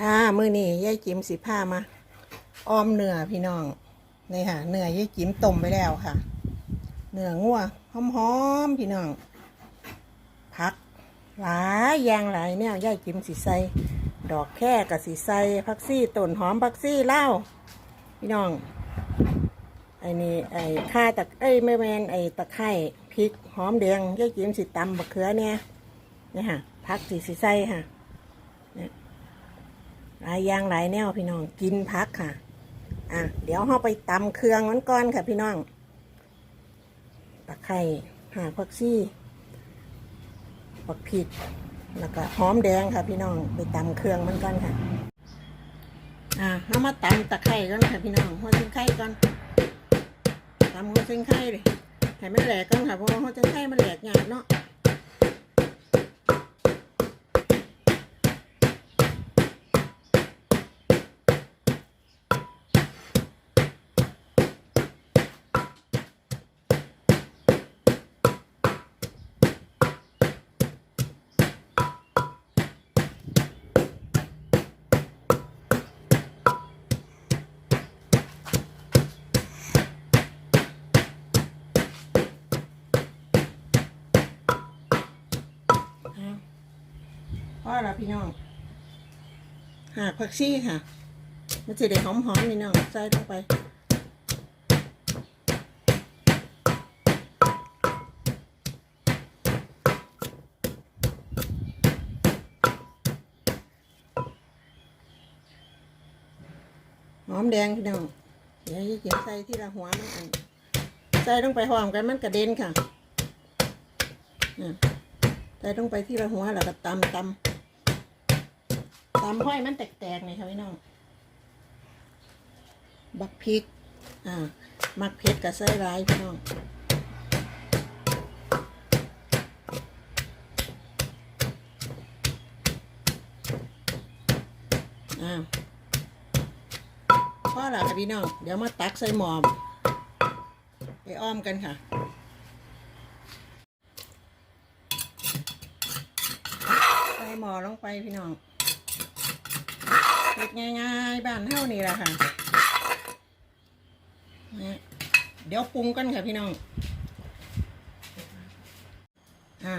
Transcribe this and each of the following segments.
ค่ะมื้อนี้ยายจิ๋มสิพามาอ้อมเนื้อพี่น้องนี่ค่ะเนื้อยายจิ๋มต้มไปแล้วค่ะ เนื้องัวหอมๆพี่น้องผักหลายอย่างหลายแนวยายจิ๋มสิใส่ดอกแค่กับสิใส่ผักซี่ต้นหอมผักซี่เล่าพี่น้องไอ้นี่ไอ้ข่าตะเอ้ยไม่แมนไอ้ตะไคร้พริกหอมแดงยายจิ๋มสิตำบักเขือเนี่ยนี่ค่ะผักสิสิใส่ค่ะ หลายอย่างหลายแนวพี่น้องกินพักค่ะ อะ เดี๋ยวเราไปตำเครื่องมันก่อนค่ะพี่น้องตะไคร้หาผักซี่ผักผิดแล้วก็หอมแดงค่ะพี่น้องไปตำเครื่องมันก่อนค่ะ อะเรามาตำตะไคร้ก่อนค่ะพี่น้องหัวซิงไข่ก่อนตำหัวซิงไข่เลยให้มันแหลกก่อนค่ะเพราะว่าหัวซิงไข่มันแหลกยากเนาะ อ้าว พอล้วพี่น้องหากผักชีค่ะ มันจะได้หอมๆนี่น้องใส่ลงไปหอมแดงพี่น้องเดี๋ยวจะเขียนใส่ที่ละหัวมันอันใส่ลงไปหอมกันมันกระเด็นค่ะอะใส่ลงไปที่ละหัวแล้วก็ตำตำ ตำห้อยมันแตกๆเลยค่ะพี่น้อง บักพริก อ่า มักเผ็ดกับใส่ร้ายพี่น้องอ่าพ่อละค่ะพี่น้อง เดี๋ยวมาตักใส่หม้อไปอ้อมกันค่ะใส่หมอลงไปพี่น้อง เฮ็ดง่ายๆบ้านเท่านี้แหละค่ะเนี่ยเดี๋ยวปรุงกันค่ะพี่น้องอะ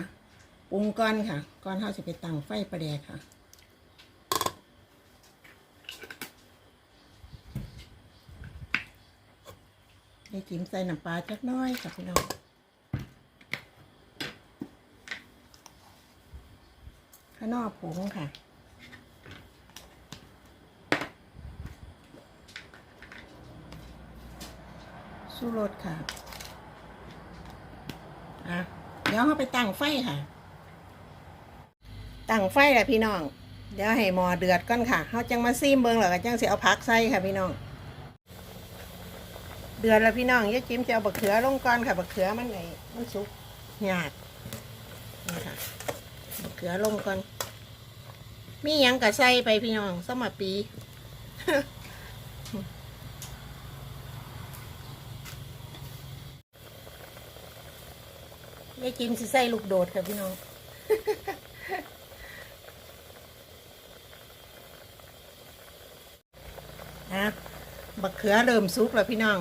ปรุงก่อนค่ะก่อนเท่าจะไปตั้งไฟประแดกค่ะให้จิ้มใส่น้ำปลาจักน้อยค่ะพี่น้องข้างนอกผงค่ะ สู้รสค่ะ อะ เดี๋ยวเราไปตั้งไฟค่ะ ตั้งไฟแหละพี่น้อง เดี๋ยวให้หมอเดือดก่อนค่ะเขาจังมาซีมเบิงแล้วก็จังเสิเอาผักใส่ค่ะพี่น้อง เดือดแล้วพี่น้องยายจิ้มจะเอาบักเขือลงก่อนค่ะ บักเขือมันไงมันสุกหยาดนี่ค่ะ บักเขือลงก่อน มียังกะใส่ไปพี่น้องสมัปี ยายจิมสิใส่ลูกโดดค่ะพี่น้องนะบักเขือเริ่มสุกแล้วพี่น้อง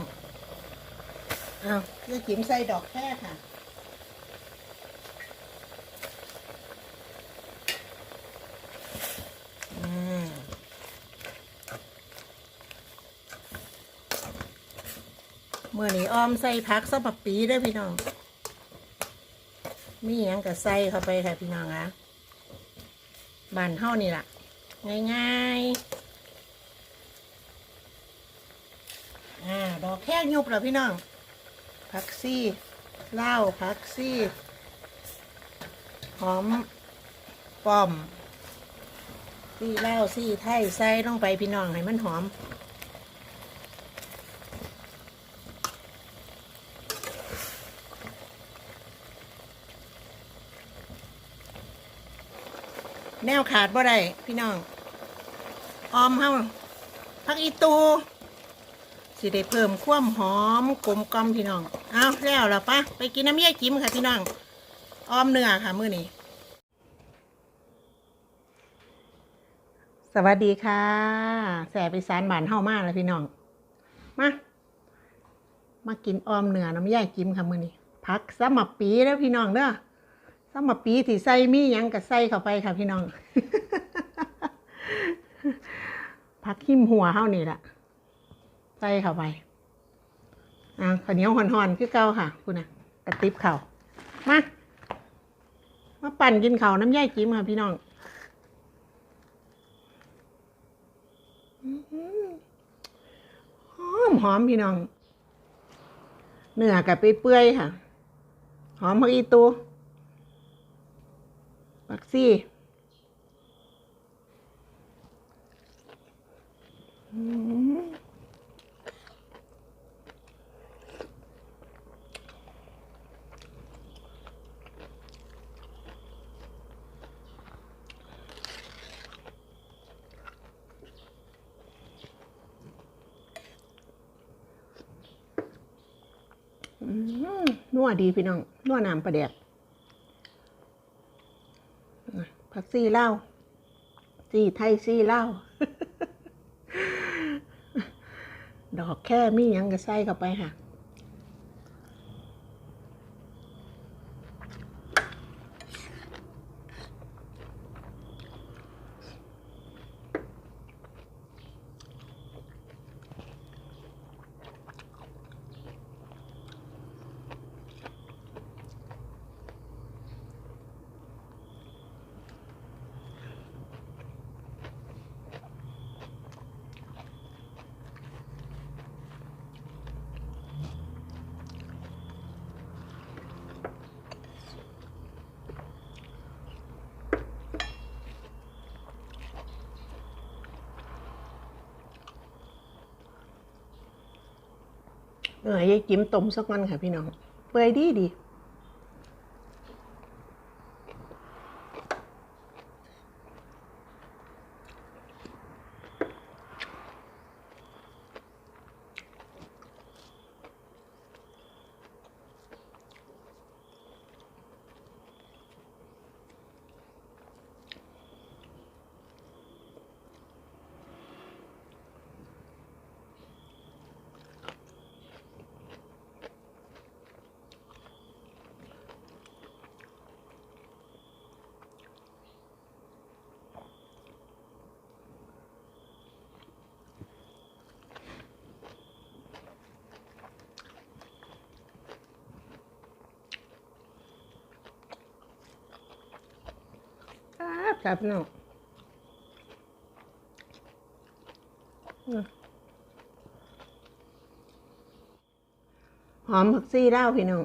อ้าวยายจิมใส่ดอกแค่ค่ะอืมเมื่อนี้ออมใส่พักสมักปีเด้พี่น้อง มีอย่างกับใส่เข้าไปค่ะพี่น้องอะบานเท่านี่ล่ะ ง่ายๆอ่าดอกแค่ยุบแล้วพี่น้องผักซี่เหล้าวผักซี่หอมป้อมซี่เหล้าซี่ไทยใส่ลงไปพี่น้องให้มันหอม แนวขาดบ่ได้พี่น้อง ออมเฮาพักอีตู สิได้เพิ่มความหอมกลมกล่อมพี่น้อง เอาแล้วล่ะปะไปกินน้ำเยี่ยจิ้มค่ะพี่น้อง ออมเนื้อค่ะมื้อนี้ สวัสดีค่ะ แสบอีสานบ้านเฮามากเลยพี่น้อง มา มากินออมเนื้อน้ำย่ยกิมค่ะมื้อนี้ผักสมับปีแล้วพี่น้องเด้อ สมบปีที่ใส่มียังก็ใส่เข้าไปค่ะพี่น้องผักขิมหัวเฮานี่แหละใส่เข้าไปอะข้าวเหนียวห่อนๆคือเก่าค่ะคุณน่ะกระติบเข่ามามาปั่นกินเข้าน้ำย่ายกิมค่ะพี่น้องหอมหอมพี่น้อง เนื้อกับไปเปื่อยๆค่ะ หอมพักอีตู ปักซี่อืมนัวดีพี่น้องนัวน้ำปลาแดกับซี่เล่าซี่ไทยซี่เล่าดอกแค่มียังก็ใส่เข้าไปค่ะ เออยายจิ้มต้มสักวันค่ะพี่น้อง เปื่อยดีดี ครับครับพี่น้องหอมผักซี่เล่าพี่น้อง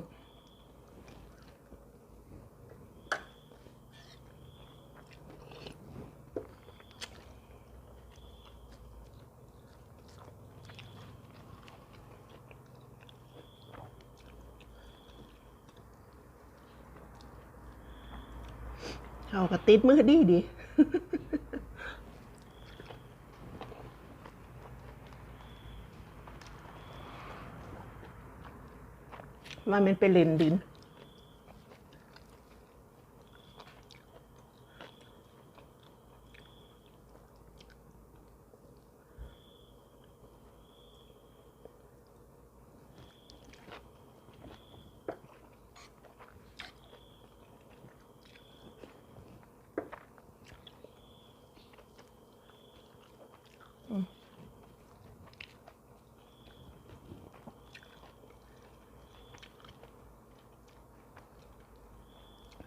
เอากระติดมือดีดีว่ามันเป็นเลนดิน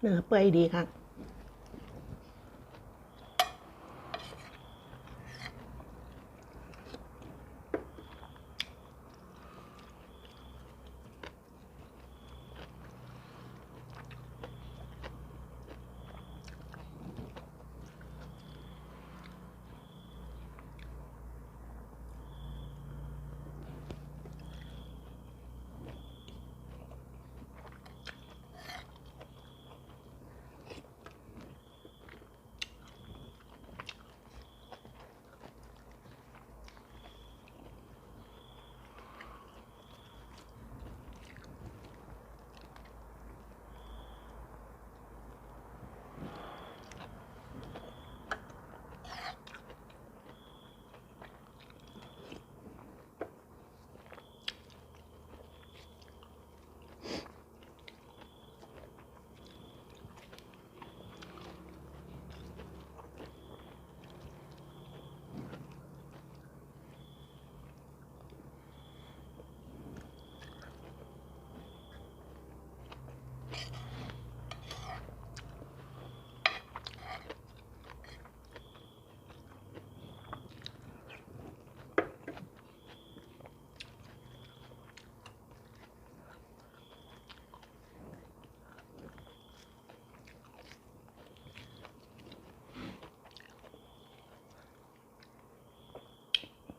เนื้อเปื่อยดีค่ะ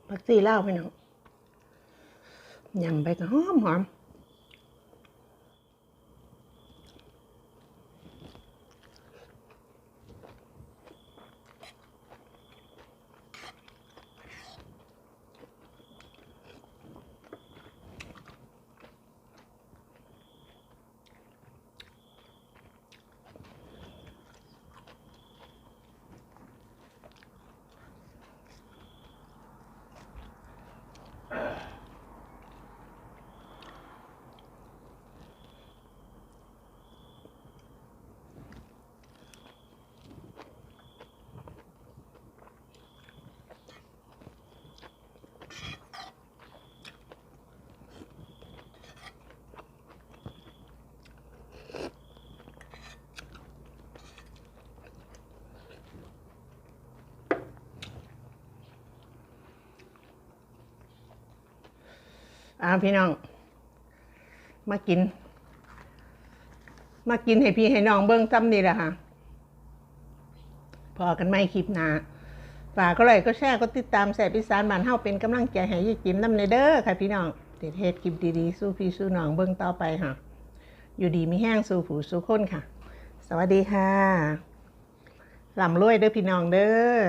ผักชีเล่าพี่น้องยำไปก็หอมหอม อ่าพี่น้อง มากิน มากินให้พี่ให้น้องเบิ้งซ้ำนี่แหละค่ะ พอกันไม่คลิปหนาฝากก็เลยก็แชร์ก็ติดตามแสบพิสานบ้านเฮาเป็นกำลังใจให้ยายจิมน้ำในเด้อค่ะพี่น้องเด็ดเฮ็ดคลิปดีๆ สู้พี่สู้น้องเบิ้งต่อไปค่ะ อยู่ดีมีแห้งสู้ผู้สู้คนค่ะ สวัสดีค่ะลำรวยเด้อพี่น้องเด้อ